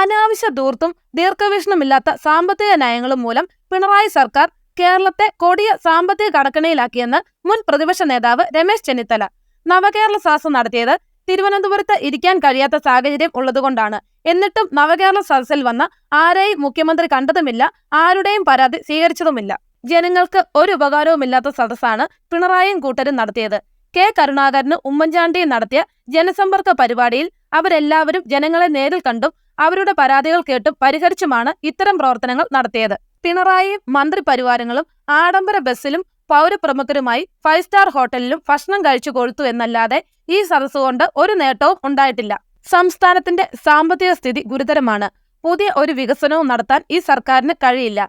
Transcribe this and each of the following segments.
അനാവശ്യ ധൂർത്തും ദീർഘവീക്ഷണമില്ലാത്ത സാമ്പത്തിക നയങ്ങളും മൂലം പിണറായി സർക്കാർ കേരളത്തെ കൊടിയ സാമ്പത്തിക കടക്കണിയിലാക്കിയെന്ന് മുൻ പ്രതിപക്ഷ നേതാവ് രമേശ് ചെന്നിത്തല. നവകേരള സദസ് നടത്തിയത് തിരുവനന്തപുരത്ത് ഇരിക്കാൻ കഴിയാത്ത സാഹചര്യം ഉള്ളതുകൊണ്ടാണ്. എന്നിട്ടും നവകേരള സദസ്സിൽ വന്ന ആരെയും മുഖ്യമന്ത്രി കണ്ടതുമില്ല ആരുടെയും പരാതി സ്വീകരിച്ചതുമില്ല. ജനങ്ങൾക്ക് ഒരു ഉപകാരവുമില്ലാത്ത സദസ്സാണ് പിണറായിയും കൂട്ടരും നടത്തിയത്. കെ കരുണാകരന് ഉമ്മൻചാണ്ടിയും നടത്തിയ ജനസമ്പർക്ക പരിപാടിയിൽ അവരെല്ലാവരും ജനങ്ങളെ നേരിൽ കണ്ടും അവരുടെ പരാതികൾ കേട്ടും പരിഹരിച്ചുമാണ് ഇത്തരം പ്രവർത്തനങ്ങൾ നടത്തിയത്. പിണറായിയും മന്ത്രി പരിവാരങ്ങളും ആഡംബര ബസ്സിലും പൗരപ്രമുഖരുമായി ഫൈവ് സ്റ്റാർ ഹോട്ടലിലും ഭക്ഷണം കഴിച്ചു കൊഴുത്തു എന്നല്ലാതെ ഈ സദസ് കൊണ്ട് ഒരു നേട്ടവും ഉണ്ടായിട്ടില്ല. സംസ്ഥാനത്തിന്റെ സാമ്പത്തിക സ്ഥിതി ഗുരുതരമാണ്. പുതിയ ഒരു വികസനവും നടത്താൻ ഈ സർക്കാരിന് കഴിയില്ല.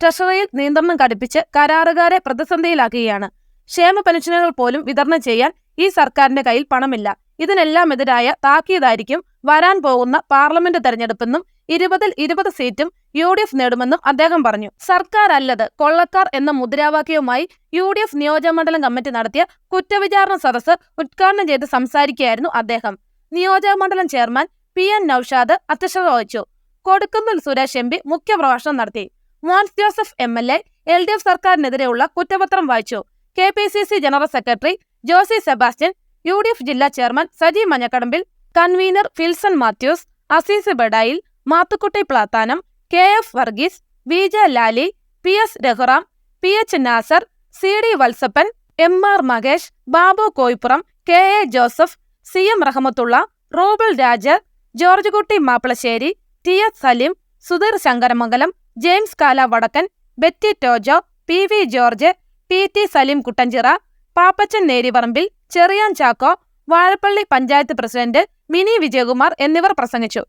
ട്രഷറിയിൽ നിയന്ത്രണം കടുപ്പിച്ച് കരാറുകാരെ പ്രതിസന്ധിയിലാക്കുകയാണ്. ക്ഷേമ പെൻഷനുകൾ പോലും വിതരണം ചെയ്യാൻ ഈ സർക്കാരിന്റെ കയ്യിൽ പണമില്ല. ഇതിനെല്ലാം എതിരായ താക്കീതായിരിക്കും വരാൻ പോകുന്ന പാർലമെന്റ് തെരഞ്ഞെടുപ്പെന്നും ഇരുപതിൽ ഇരുപത് സീറ്റും യു ഡി എഫ് നേടുമെന്നും അദ്ദേഹം പറഞ്ഞു. സർക്കാർ അല്ലത് കൊള്ളക്കാർ എന്ന മുദ്രാവാക്യവുമായി യു ഡി എഫ് നിയോജകമണ്ഡലം കമ്മിറ്റി നടത്തിയ കുറ്റവിചാരണ സദസ്സ് ഉദ്ഘാടനം ചെയ്ത് സംസാരിക്കുകയായിരുന്നു അദ്ദേഹം. നിയോജകമണ്ഡലം ചെയർമാൻ പി എൻ നൌഷാദ് അധ്യക്ഷത വഹിച്ചു. കൊടുക്കുന്നിൽ സുരേഷ് എം പി മുഖ്യപ്രഭാഷണം നടത്തി. Mons Joseph M L A L D F സർക്കാരിനെതിരെയുള്ള കുറ്റപത്രം വായിച്ചു. K P C C general secretary Josy Sebastian U D F ജില്ലാ chairman Saji Manjakadambil convener Filson Mathews Azeez Badayil Mathukutty Plathanam K F Varghese V J Lali P S Raghuram P H Nasar C D Valsappan M R Mahesh Babu Koyippuram K A Joseph C M Rahmathulla Robil Raj George Kutty Mappilassery T S Saleem Sudheer Sankaramangalam James Kala Vadakkan Betty Tojo P V George P T Saleem Kuttanchira Pappachan Neriparambil Cherian Chacko Vazhappally panchayat president Mini Vijayakumar എന്നിവർ പ്രസംഗിച്ചു.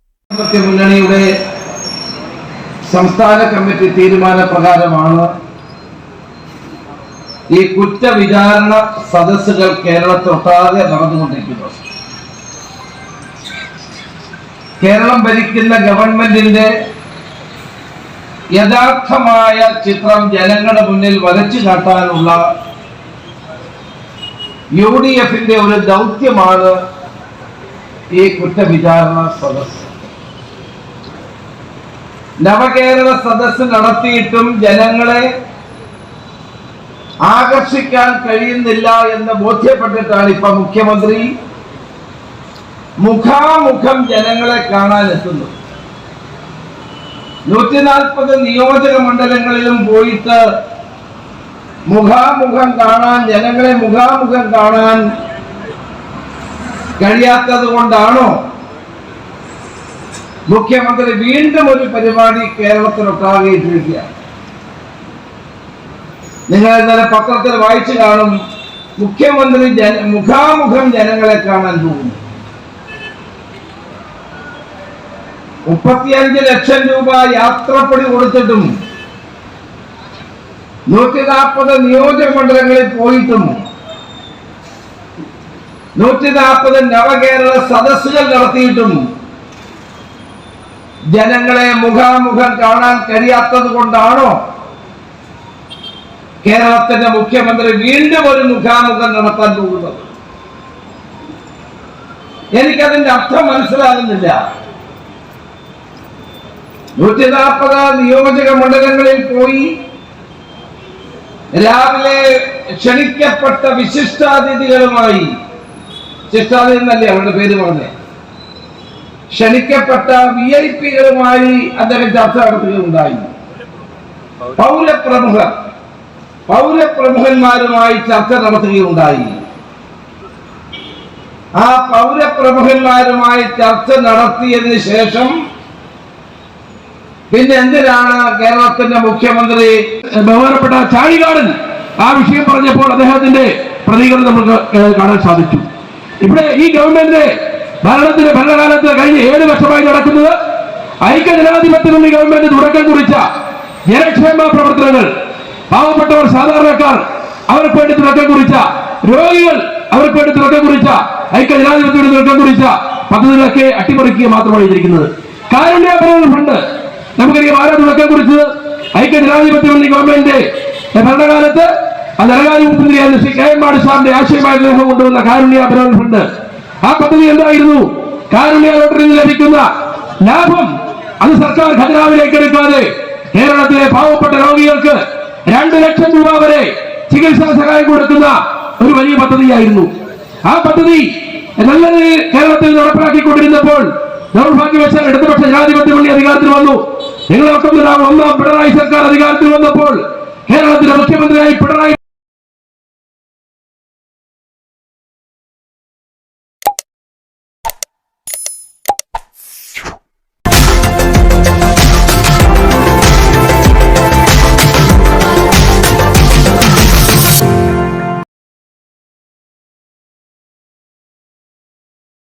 മുന്നണിയുടെ സംസ്ഥാന committee തീരുമാനപ്രകാരമാണ് ഈ കുറ്റവിചാരണ സദസ്സുകൾ കേരളത്തൊട്ടാകെ നടന്നുകൊണ്ടിരിക്കുന്നത്. കേരളം ഭരിക്കുന്ന ഗവൺമെന്റിന്റെ യഥാർത്ഥമായ ചിത്രം ജനങ്ങളുടെ മുന്നിൽ വരച്ചു കാട്ടാനുള്ള യു ഡി എഫിന്റെ ഒരു ദൗത്യമാണ് ഈ കുറ്റവിചാരണ സദസ് നവകേരള സദസ് നടത്തിയിട്ടും ജനങ്ങളെ ആകർഷിക്കാൻ കഴിയുന്നില്ല എന്ന് ബോധ്യപ്പെട്ടിട്ടാണ് ഇപ്പൊ മുഖ്യമന്ത്രി മുഖാമുഖം ജനങ്ങളെ കാണാൻ എത്തുന്നത് നൂറ്റി നാൽപ്പത് നിയോജക മണ്ഡലങ്ങളിലും പോയിട്ട് മുഖാമുഖം കാണാൻ ജനങ്ങളെ മുഖാമുഖം കാണാൻ കഴിയാത്തത് കൊണ്ടാണോ? മുഖ്യമന്ത്രി വീണ്ടും ഒരു പരിപാടി കേരളത്തിലൊട്ടാകെ ഇട്ടിരിക്കുകയാണ് നിങ്ങൾ ഇന്നലെ പത്രത്തിൽ വായിച്ചു കാണും മുഖ്യമന്ത്രി ജന മുഖാമുഖം ജനങ്ങളെ കാണാൻ പോകുന്നു. മുപ്പത്തിയഞ്ച് ലക്ഷം രൂപ യാത്രപ്പടി കൊടുത്തിട്ടും നൂറ്റി നാൽപ്പത് നിയോജക മണ്ഡലങ്ങളിൽ പോയിട്ടും നൂറ്റി നാൽപ്പത് നവകേരള സദസ്സുകൾ നടത്തിയിട്ടും ജനങ്ങളെ മുഖാമുഖം കാണാൻ കഴിയാത്തത് കൊണ്ടാണോ? കേരളത്തിന്റെ മുഖ്യമന്ത്രി വീണ്ടും ഒരു മുഖാമുഖം നടത്താൻ പോകുന്നത്? എനിക്കതിന്റെ അർത്ഥം മനസ്സിലാകുന്നില്ല. നൂറ്റി നാൽപ്പത് നിയോജക മണ്ഡലങ്ങളിൽ പോയി രാവിലെ ക്ഷണിക്കപ്പെട്ട വിശിഷ്ടാതിഥികളുമായി ശിഷ്ടാതിഥി എന്നല്ലേ അവരുടെ പേര് പറഞ്ഞേ? ക്ഷണിക്കപ്പെട്ട വി ഐ പികളുമായി അദ്ദേഹം ചർച്ച നടത്തുകയുണ്ടായി. പൗരപ്രമുഖർ പൗരപ്രമുഖന്മാരുമായി ചർച്ച നടത്തുകയുണ്ടായി. ആ പൗരപ്രമുഖന്മാരുമായി ചർച്ച നടത്തിയതിനു ശേഷം പിന്നെ എന്തിനാണ് കേരളത്തിന്റെ മുഖ്യമന്ത്രി ബഹുമാനപ്പെട്ട ചാഴികാടൻ ആ വിഷയം പറഞ്ഞപ്പോൾ അദ്ദേഹത്തിന്റെ പ്രതികരണം നമുക്ക് കാണാൻ സാധിച്ചു. ഇവിടെ ഈ ഗവൺമെന്റ് ഭരണത്തിന്റെ ഭരണകാലത്ത് കഴിഞ്ഞ ഏഴ് വർഷമായി നടക്കുന്നത് ഐക്യജനാധിപത്യ മുന്നണി ഗവൺമെന്റ് തുടക്കം കുറിച്ച ജനക്ഷേമ പ്രവർത്തനങ്ങൾ. പാവപ്പെട്ടവർ സാധാരണക്കാർ അവർക്ക് വേണ്ടി തുടക്കം കുറിച്ച രോഗികൾ അവർക്ക് വേണ്ടി തുടക്കം കുറിച്ച ഐക്യജനാധിപത്യത്തിന് തുടക്കം കുറിച്ച പദ്ധതികളൊക്കെ അട്ടിമറിക്കുക മാത്രമാണ് ചെയ്തിരിക്കുന്നത്. കാരുണ്യാഭരണ ഫണ്ട് നമുക്കറിയാം ആരാ തുടക്കം കുറിച്ചത് ഐക്യജനാധിപത്യ മുന്നണി ഗവൺമെന്റ് ഭരണകാലത്ത് ആ ധനകാര്യ മുഖ്യമന്ത്രിയായിരുന്നു ശ്രീ കെ എം മാണി സാറിന്റെ ആശയമായ അദ്ദേഹം കൊണ്ടുവന്ന കാരുണ്യ അഭിനന്ദന ഫണ്ട് ആ പദ്ധതി എന്തായിരുന്നു? കാരുണ്യ ലോട്ടറിയിൽ ലഭിക്കുന്ന ലാഭം അത് സർക്കാർ ഖജനാവിലേക്ക് എടുക്കാതെ കേരളത്തിലെ പാവപ്പെട്ട രോഗികൾക്ക് രണ്ട് ലക്ഷം രൂപ വരെ ചികിത്സാ സഹായം കൊടുക്കുന്ന ഒരു വലിയ പദ്ധതിയായിരുന്നു. ആ പദ്ധതി നല്ല കേരളത്തിൽ നടപ്പിലാക്കിക്കൊണ്ടിരുന്നപ്പോൾ ദൗർഭാഗ്യവശാൽ ഇടതുപക്ഷ ജനാധിപത്യ മുന്നണി അധികാരത്തിൽ വന്നു. നിങ്ങളൊക്കെ ഒന്നാം പിണറായി സർക്കാർ അധികാരത്തിൽ വന്നപ്പോൾ കേരളത്തിലെ മുഖ്യമന്ത്രിയായി പിണറായി